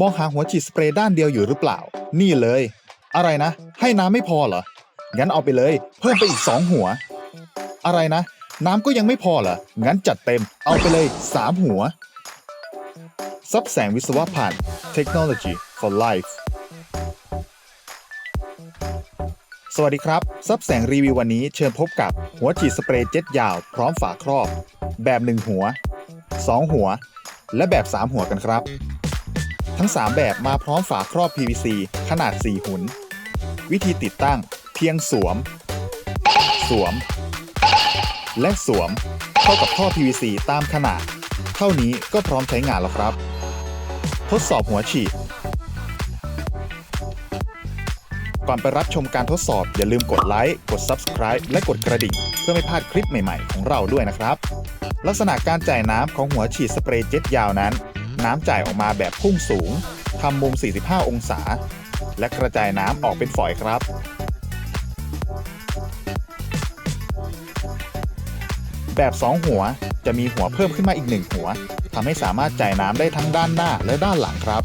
มองหาหัวฉีดสเปรย์ด้านเดียวอยู่หรือเปล่า นี่เลย อะไรนะ ให้น้ำไม่พอเหรอ งั้นเอาไปเลย เพิ่มไปอีก2หัว อะไรนะ น้ำก็ยังไม่พอเหรอ งั้นจัดเต็ม เอาไปเลย3หัว ซับแสงวิศวะผ่าน Technology for Life สวัสดีครับ ซับแสงรีวิววันนี้เชิญพบกับหัวฉีดสเปรย์เจ็ตยาว พร้อมฝาครอบ แบบ 1 หัว 2 หัว และแบบ 3 หัวกันครับ ทั้ง 3 แบบมาพร้อมฝาครอบ PVC ขนาด 4 หุน วิธีติดตั้งเพียงสวม สวม และสวม เข้ากับท่อ PVC ตามขนาด เท่านี้ก็พร้อมใช้งานแล้วครับ ทดสอบหัวฉีด ก่อนไปรับชมการทดสอบอย่าลืมกดไลค์ กด Subscribe และกดกระดิ่ง เพื่อไม่พลาดคลิปใหม่ๆ ของเราด้วยนะครับ ลักษณะการจ่ายน้ำของหัวฉีดสเปรย์เจ็ตยาวนั้น น้ำจ่ายออกมาแบบพุ่งสูงทำมุม 45 องศา และกระจายน้ำออกเป็นฝอยครับ แบบ 2 หัวจะมีหัวเพิ่มขึ้นมาอีก 1 หัวทำให้สามารถจ่ายน้ำได้ทั้งด้านหน้าและด้านหลังครับ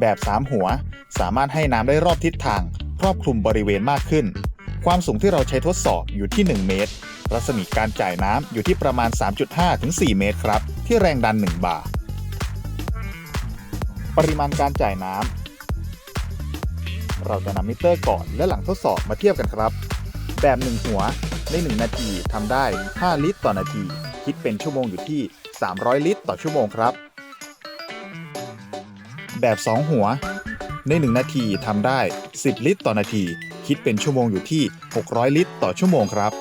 แบบ 3 หัว สามารถให้น้ำได้รอบทิศทาง ครอบคลุมบริเวณมากขึ้น ความสูงที่เราใช้ทดสอบอยู่ที่ 1 เมตร รัศมีการจ่ายน้ำอยู่ที่ประมาณ 3.5 ถึง 4 เมตรครับ ที่แรงดัน 1 บาร์ ปริมาณการจ่ายน้ำ เราจะนำมิเตอร์ก่อนและหลังทดสอบมาเทียบกันครับ แบบ 1 หัวใน 1 นาทีทำได้ 5 ลิตรต่อนาที คิดเป็นชั่วโมงอยู่ที่ 300 ลิตรต่อชั่วโมงครับ แบบ 2 หัว ใน 1 นาทีทำได้ 10 ลิตรต่อนาที คิดเป็นชั่วโมงอยู่ที่ 600 ลิตร ต่อชั่วโมงครับ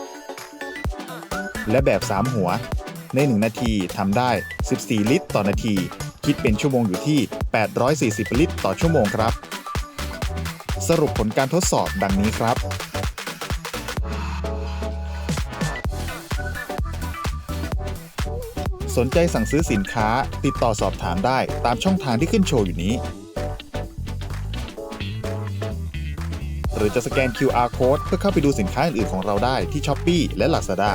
และแบบ 3 หัว ใน 1 นาทีทำได้ 14 ลิตร ต่อนาที คิดเป็นชั่วโมงอยู่ที่ 840 ลิตร ต่อชั่วโมงครับ สรุปผลการทดสอบดังนี้ครับสนใจสั่งซื้อสินค้าติดต่อสอบถามได้ตามช่องทางที่ขึ้นโชว์อยู่นี้ หรือจะสแกน QR code เพื่อเข้าไปดูสินค้าอื่นๆของเราได้ที่ s h อ p e e และ Lazada